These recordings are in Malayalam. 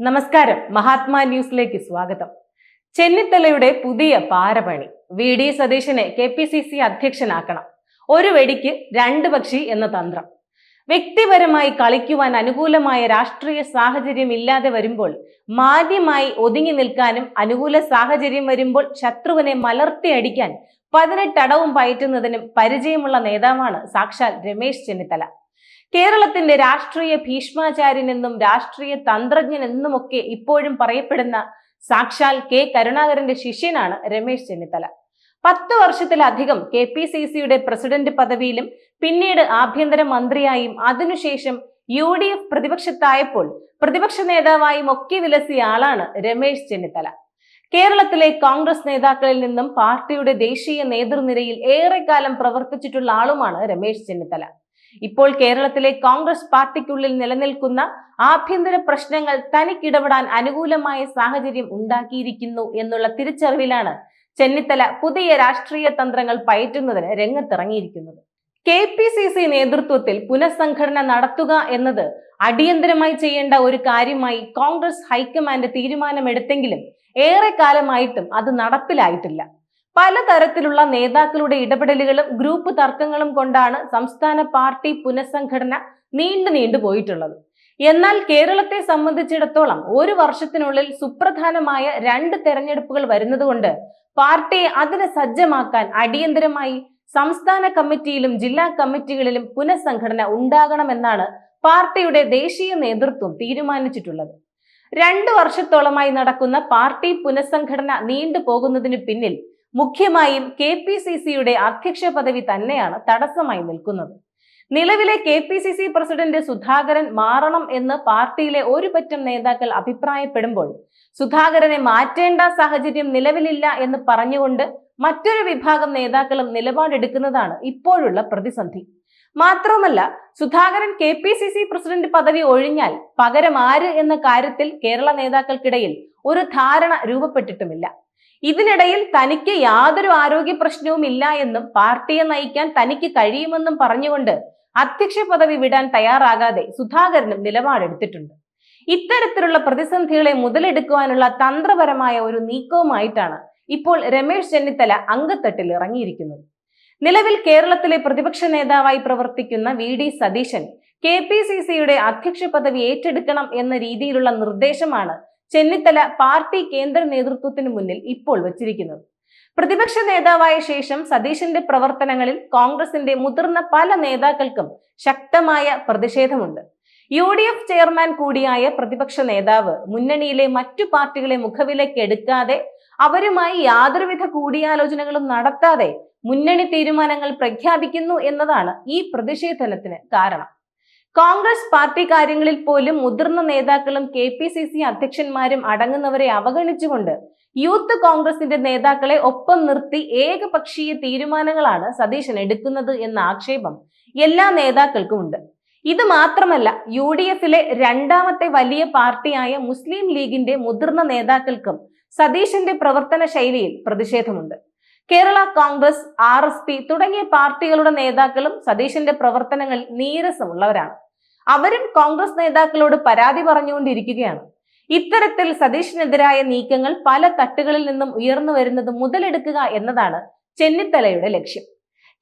നമസ്കാരം. മഹാത്മാ ന്യൂസിലേക്ക് സ്വാഗതം. ചെന്നിത്തലയുടെ പുതിയ പാരപണി. വി. ഡി. സതീശനെ കെ പി സി സി അധ്യക്ഷനാക്കണം. ഒരു വെടിക്ക് രണ്ട് പക്ഷി എന്ന തന്ത്രം. വ്യക്തിപരമായി കളിക്കുവാൻ അനുകൂലമായ രാഷ്ട്രീയ സാഹചര്യം ഇല്ലാതെ വരുമ്പോൾ മാന്യമായി ഒതുങ്ങി നിൽക്കാനും അനുകൂല സാഹചര്യം വരുമ്പോൾ ശത്രുവിനെ മലർത്തിയടിക്കാൻ പതിനെട്ടടവും പയറ്റുന്നതിനും പരിചയമുള്ള നേതാവാണ് സാക്ഷാൽ രമേശ് ചെന്നിത്തല. കേരളത്തിന്റെ രാഷ്ട്രീയ ഭീഷ്മാചാര്യനെന്നും രാഷ്ട്രീയ തന്ത്രജ്ഞൻ എന്നുമൊക്കെ ഇപ്പോഴും പറയപ്പെടുന്ന സാക്ഷാൽ കെ കരുണാകരന്റെ ശിഷ്യനാണ് രമേശ് ചെന്നിത്തല. പത്ത് വർഷത്തിലധികം കെ പി സി സിയുടെ പ്രസിഡന്റ് പദവിയിലും പിന്നീട് ആഭ്യന്തര മന്ത്രിയായും അതിനുശേഷം യു ഡി എഫ് പ്രതിപക്ഷത്തായപ്പോൾ പ്രതിപക്ഷ നേതാവായും ഒക്കെ വിലസിയ ആളാണ് രമേശ് ചെന്നിത്തല. കേരളത്തിലെ കോൺഗ്രസ് നേതാക്കളിൽ നിന്നും പാർട്ടിയുടെ ദേശീയ നേതൃനിരയിൽ ഏറെക്കാലം പ്രവർത്തിച്ചിട്ടുള്ള ആളുമാണ് രമേശ് ചെന്നിത്തല. ഇപ്പോൾ കേരളത്തിലെ കോൺഗ്രസ് പാർട്ടിക്കുള്ളിൽ നിലനിൽക്കുന്ന ആഭ്യന്തര പ്രശ്നങ്ങൾ തനിക്കിടപെടാൻ അനുകൂലമായ സാഹചര്യം ഉണ്ടാക്കിയിരിക്കുന്നു എന്നുള്ള തിരിച്ചറിവിലാണ് ചെന്നിത്തല പുതിയ രാഷ്ട്രീയ തന്ത്രങ്ങൾ പയറ്റുന്നതിന് രംഗത്തിറങ്ങിയിരിക്കുന്നത്. കെ പി സി സി നേതൃത്വത്തിൽ പുനഃസംഘടന നടത്തുക എന്നത് അടിയന്തരമായി ചെയ്യേണ്ട ഒരു കാര്യമായി കോൺഗ്രസ് ഹൈക്കമാൻഡ് തീരുമാനമെടുത്തെങ്കിലും ഏറെ കാലമായിട്ടും അത് നടപ്പിലായിട്ടില്ല. പലതരത്തിലുള്ള നേതാക്കളുടെ ഇടപെടലുകളും ഗ്രൂപ്പ് തർക്കങ്ങളും കൊണ്ടാണ് സംസ്ഥാന പാർട്ടി പുനഃസംഘടന നീണ്ടു നീണ്ടു പോയിട്ടുള്ളത്. എന്നാൽ കേരളത്തെ സംബന്ധിച്ചിടത്തോളം ഒരു വർഷത്തിനുള്ളിൽ സുപ്രധാനമായ രണ്ട് തെരഞ്ഞെടുപ്പുകൾ വരുന്നതുകൊണ്ട് പാർട്ടിയെ അതിനെ സജ്ജമാക്കാൻ അടിയന്തരമായി സംസ്ഥാന കമ്മിറ്റിയിലും ജില്ലാ കമ്മിറ്റികളിലും പുനഃസംഘടന ഉണ്ടാകണമെന്നാണ് പാർട്ടിയുടെ ദേശീയ നേതൃത്വം തീരുമാനിച്ചിട്ടുള്ളത്. രണ്ടു വർഷത്തോളമായി നടക്കുന്ന പാർട്ടി പുനഃസംഘടന നീണ്ടു പോകുന്നതിന് പിന്നിൽ മുഖ്യമായും കെ പി സി സിയുടെ അധ്യക്ഷ പദവി തന്നെയാണ് തടസ്സമായി നിൽക്കുന്നത്. നിലവിലെ K P C C president Sudhakaran മാറണം എന്ന് പാർട്ടിയിലെ ഒരു പറ്റം നേതാക്കൾ അഭിപ്രായപ്പെടുമ്പോൾ സുധാകരനെ മാറ്റേണ്ട സാഹചര്യം നിലവിലില്ല എന്ന് പറഞ്ഞുകൊണ്ട് മറ്റൊരു വിഭാഗം നേതാക്കളും നിലപാടെടുക്കുന്നതാണ് ഇപ്പോഴുള്ള പ്രതിസന്ധി. മാത്രവുമല്ല Sudhakaran K P C C president പദവി ഒഴിഞ്ഞാൽ പകരം ആര് എന്ന കാര്യത്തിൽ കേരള നേതാക്കൾക്കിടയിൽ ഒരു ധാരണ രൂപപ്പെട്ടിട്ടുമില്ല. ഇതിനിടയിൽ തനിക്ക് യാതൊരു ആരോഗ്യ പ്രശ്നവും ഇല്ല എന്നും പാർട്ടിയെ നയിക്കാൻ തനിക്ക് കഴിയുമെന്നും പറഞ്ഞുകൊണ്ട് അധ്യക്ഷ പദവി വിടാൻ തയ്യാറാകാതെ സുധാകരനും നിലപാടെടുത്തിട്ടുണ്ട്. ഇത്തരത്തിലുള്ള പ്രതിസന്ധികളെ മുതലെടുക്കുവാനുള്ള തന്ത്രപരമായ ഒരു നീക്കവുമായിട്ടാണ് ഇപ്പോൾ രമേശ് ചെന്നിത്തല അങ്കത്തട്ടിൽ ഇറങ്ങിയിരിക്കുന്നത്. നിലവിൽ കേരളത്തിലെ പ്രതിപക്ഷ നേതാവായി പ്രവർത്തിക്കുന്ന V D Satheesan K P C സിയുടെ അധ്യക്ഷ പദവി ഏറ്റെടുക്കണം എന്ന രീതിയിലുള്ള നിർദ്ദേശമാണ് ചെന്നിത്തല പാർട്ടി കേന്ദ്ര നേതൃത്വത്തിന് മുന്നിൽ ഇപ്പോൾ വച്ചിരിക്കുന്നത്. പ്രതിപക്ഷ നേതാവായ ശേഷം സതീശന്റെ പ്രവർത്തനങ്ങളിൽ കോൺഗ്രസിന്റെ മുതിർന്ന പല നേതാക്കൾക്കും ശക്തമായ പ്രതിഷേധമുണ്ട്. യു ഡി എഫ് ചെയർമാൻ കൂടിയായ പ്രതിപക്ഷ നേതാവ് മുന്നണിയിലെ മറ്റു പാർട്ടികളെ മുഖവിലേക്ക് എടുക്കാതെ അവരുമായി യാതൊരുവിധ കൂടിയാലോചനകളും നടത്താതെ മുന്നണി തീരുമാനങ്ങൾ പ്രഖ്യാപിക്കുന്നു എന്നതാണ് ഈ പ്രതിഷേധനത്തിന് കാരണം. കോൺഗ്രസ് പാർട്ടി കാര്യങ്ങളിൽ പോലും മുതിർന്ന നേതാക്കളും കെ പി സി സി അധ്യക്ഷന്മാരും അടങ്ങുന്നവരെ അവഗണിച്ചുകൊണ്ട് യൂത്ത് കോൺഗ്രസിന്റെ നേതാക്കളെ ഒപ്പം നിർത്തി ഏകപക്ഷീയ തീരുമാനങ്ങളാണ് സതീശൻ എടുക്കുന്നത് എന്ന ആക്ഷേപം എല്ലാ നേതാക്കൾക്കും ഉണ്ട്. ഇത് മാത്രമല്ല യു ഡി എഫിലെ രണ്ടാമത്തെ വലിയ പാർട്ടിയായ മുസ്ലിം ലീഗിന്റെ മുതിർന്ന നേതാക്കൾക്കും സതീശന്റെ പ്രവർത്തന ശൈലിയിൽ പ്രതിഷേധമുണ്ട്. Kerala Congress R S P തുടങ്ങിയ പാർട്ടികളുടെ നേതാക്കളും സതീശന്റെ പ്രവർത്തനങ്ങൾ നീരസമുള്ളവരാണ്. അവരും കോൺഗ്രസ് നേതാക്കളോട് പരാതി പറഞ്ഞുകൊണ്ടിരിക്കുകയാണ്. ഇത്തരത്തിൽ സതീഷിനെതിരായ നീക്കങ്ങൾ പല തട്ടുകളിൽ നിന്നും ഉയർന്നു വരുന്നത് മുതലെടുക്കുക എന്നതാണ് ചെന്നിത്തലയുടെ ലക്ഷ്യം.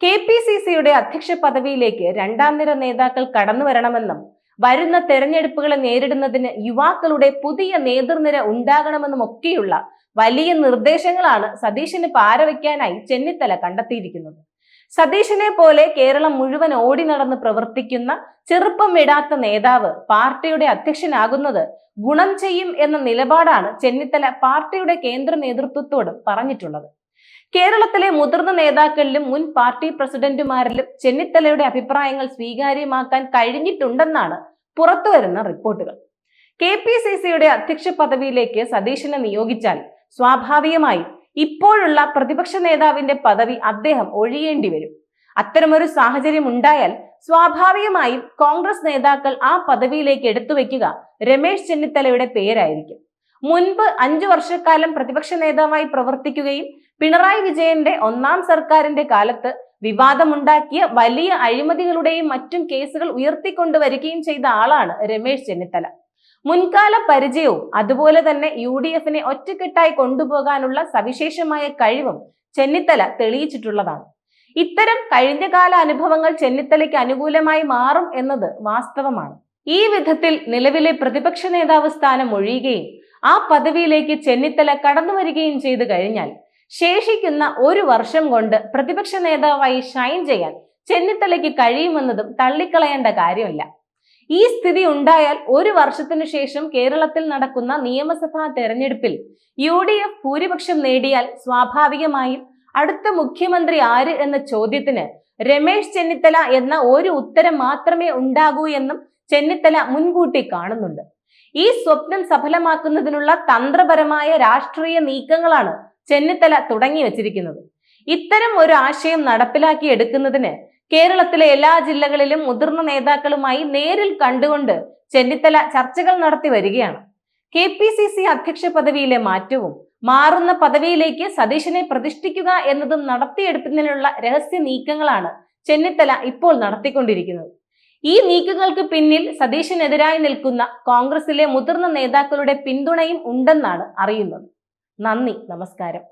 കെ പി സി സിയുടെ അധ്യക്ഷ പദവിയിലേക്ക് രണ്ടാം നിര നേതാക്കൾ കടന്നു വരണമെന്നും വരുന്ന തെരഞ്ഞെടുപ്പുകളെ നേരിടുന്നതിന് യുവാക്കളുടെ പുതിയ നേതൃനിര ഉണ്ടാകണമെന്നും ഒക്കെയുള്ള വലിയ നിർദ്ദേശങ്ങളാണ് സതീശന് പാരവയ്ക്കാനായി ചെന്നിത്തല കണ്ടെത്തിയിരിക്കുന്നത്. സതീശനെ പോലെ കേരളം മുഴുവൻ ഓടി നടന്ന് പ്രവർത്തിക്കുന്ന ചെറുപ്പം വിടാത്ത നേതാവ് പാർട്ടിയുടെ അധ്യക്ഷനാകുന്നത് ഗുണം ചെയ്യും എന്ന നിലപാടാണ് ചെന്നിത്തല പാർട്ടിയുടെ കേന്ദ്ര നേതൃത്വത്തോട് പറഞ്ഞിട്ടുള്ളത്. കേരളത്തിലെ മുതിർന്ന നേതാക്കളിലും മുൻ പാർട്ടി പ്രസിഡന്റുമാരിലും ചെന്നിത്തലയുടെ അഭിപ്രായങ്ങൾ സ്വീകാര്യമാക്കാൻ കഴിഞ്ഞിട്ടുണ്ടെന്നാണ് പുറത്തുവരുന്ന റിപ്പോർട്ടുകൾ. കെ പി സി സിയുടെ അധ്യക്ഷ പദവിയിലേക്ക് സതീശനെ നിയോഗിച്ചാൽ സ്വാഭാവികമായും ഇപ്പോഴുള്ള പ്രതിപക്ഷ നേതാവിന്റെ പദവി അദ്ദേഹം ഒഴിയേണ്ടി വരും. അത്തരമൊരു സാഹചര്യം ഉണ്ടായാൽ സ്വാഭാവികമായും കോൺഗ്രസ് നേതാക്കൾ ആ പദവിയിലേക്ക് എടുത്തു വെക്കുക രമേശ് ചെന്നിത്തലയുടെ പേരായിരിക്കും. മുൻപ് അഞ്ചു വർഷക്കാലം പ്രതിപക്ഷ നേതാവായി പ്രവർത്തിക്കുകയും പിണറായി വിജയന്റെ ഒന്നാം സർക്കാരിന്റെ കാലത്ത് വിവാദമുണ്ടാക്കിയ വലിയ അഴിമതികളുടെയും മറ്റും കേസുകൾ ഉയർത്തിക്കൊണ്ടുവരികയും ചെയ്ത ആളാണ് രമേശ് ചെന്നിത്തല. മുൻകാല പരിചയവും അതുപോലെ തന്നെ യു ഡി എഫിനെ ഒറ്റക്കെട്ടായി കൊണ്ടുപോകാനുള്ള സവിശേഷമായ കഴിവും ചെന്നിത്തല തെളിയിച്ചിട്ടുള്ളതാണ്. ഇത്തരം കഴിഞ്ഞകാല അനുഭവങ്ങൾ ചെന്നിത്തലയ്ക്ക് അനുകൂലമായി മാറും എന്നത് വാസ്തവമാണ്. ഈ വിധത്തിൽ നിലവിലെ പ്രതിപക്ഷ നേതാവ് സ്ഥാനം ഒഴിയുകയും ആ പദവിയിലേക്ക് ചെന്നിത്തല കടന്നു വരികയും ചെയ്തു കഴിഞ്ഞാൽ ശേഷിക്കുന്ന ഒരു വർഷം കൊണ്ട് പ്രതിപക്ഷ നേതാവായി ഷൈൻ ചെയ്യാൻ ചെന്നിത്തലയ്ക്ക് കഴിയുമെന്നതും തള്ളിക്കളയേണ്ട കാര്യമല്ല. ഈ സ്ഥിതി ഉണ്ടായാൽ ഒരു വർഷത്തിനു ശേഷം കേരളത്തിൽ നടക്കുന്ന നിയമസഭാ തെരഞ്ഞെടുപ്പിൽ യു ഡി എഫ് ഭൂരിപക്ഷം നേടിയാൽ സ്വാഭാവികമായും അടുത്ത മുഖ്യമന്ത്രി ആര് എന്ന ചോദ്യത്തിന് രമേശ് ചെന്നിത്തല എന്ന ഒരു ഉത്തരം മാത്രമേ ഉണ്ടാകൂ എന്നും ചെന്നിത്തല മുൻകൂട്ടി കാണുന്നുണ്ട്. ഈ സ്വപ്നം സഫലമാക്കുന്നതിനുള്ള തന്ത്രപരമായ രാഷ്ട്രീയ നീക്കങ്ങളാണ് ചെന്നിത്തല തുടങ്ങി വച്ചിരിക്കുന്നത്. ഇത്തരം ഒരു ആശയം നടപ്പിലാക്കി എടുക്കുന്നതിന് കേരളത്തിലെ എല്ലാ ജില്ലകളിലും മുതിർന്ന നേതാക്കളുമായി നേരിൽ കണ്ടുകൊണ്ട് ചെന്നിത്തല ചർച്ചകൾ നടത്തി വരികയാണ്. കെ പി സി സി അധ്യക്ഷ പദവിയിലെ മാറ്റവും മാറുന്ന പദവിയിലേക്ക് സതീശനെ പ്രതിഷ്ഠിക്കുക എന്നതും നടത്തിയെടുക്കുന്നതിനുള്ള രഹസ്യ നീക്കങ്ങളാണ് ചെന്നിത്തല ഇപ്പോൾ നടത്തിക്കൊണ്ടിരിക്കുന്നത്. ഈ നീക്കങ്ങൾക്ക് പിന്നിൽ സതീശനെതിരായി നിൽക്കുന്ന കോൺഗ്രസിലെ മുതിർന്ന നേതാക്കളുടെ പിന്തുണയും ഉണ്ടെന്നാണ് അറിയുന്നത്. നന്ദി നമസ്കാരം.